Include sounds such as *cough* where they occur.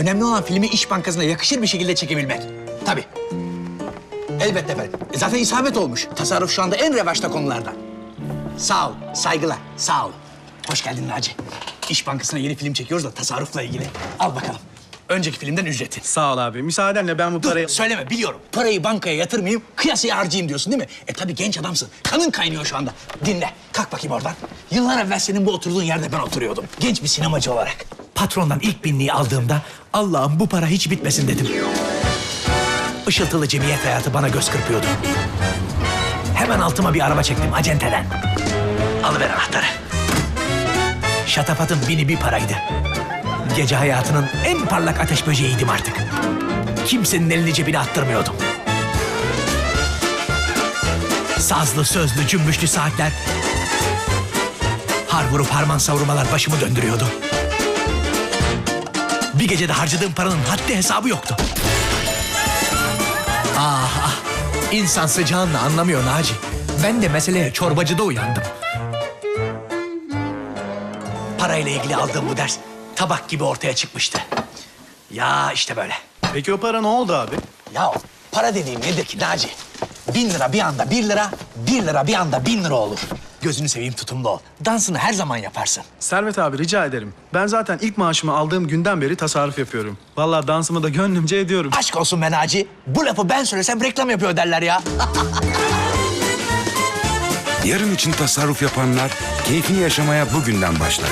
Önemli olan filmi İş Bankası'na yakışır bir şekilde çekebilmek. Tabii. Elbette efendim. E zaten isabet olmuş. Tasarruf şu anda en revaçta konulardan. Sağ ol, saygılar, sağ ol. Hoş geldin Naci. İş Bankası'na yeni film çekiyoruz da tasarrufla ilgili. Al bakalım. Önceki filmden ücreti. Sağ ol abi. Müsaadenle ben bu Dur, parayı... söyleme biliyorum. Parayı bankaya yatırmayayım, kıyasıya harcayayım diyorsun değil mi? E tabii genç adamsın. Kanın kaynıyor şu anda. Dinle, kalk bakayım oradan. Yıllar evvel senin bu oturduğun yerde ben oturuyordum. Genç bir sinemacı olarak. Patrondan ilk binliği aldığımda Allah'ım bu para hiç bitmesin dedim. Işıltılı cemiyet hayatı bana göz kırpıyordu. Hemen altıma bir araba çektim acenteden. Alıver anahtarı. Şatafatın bini bir paraydı. Gece hayatının en parlak ateş böceğiydim artık. Kimsenin elini cebine attırmıyordum. Sazlı, sözlü, cümbüşlü saatler... Har vurup harman savurmalar başımı döndürüyordu. Bir gecede harcadığım paranın haddi hesabı yoktu. Ah ah, insan sıcağını anlamıyor Naci. Ben de meseleye çorbacıda uyandım. Parayla ilgili aldığım bu ders tabak gibi ortaya çıkmıştı. Ya işte böyle. Peki o para ne oldu abi? Ya para dediğim nedir ki Naci? Bin lira bir anda bir lira, bir lira bir anda bin lira olur. Gözünü seveyim tutumlu ol. Dansını her zaman yaparsın. Servet abi rica ederim. Ben zaten ilk maaşımı aldığım günden beri tasarruf yapıyorum. Vallahi dansımı da gönlümce ediyorum. Aşk olsun be Naci. Bu lafı ben söylesem reklam yapıyor derler ya. *laughs* Yarın için tasarruf yapanlar keyfini yaşamaya bugünden başlar.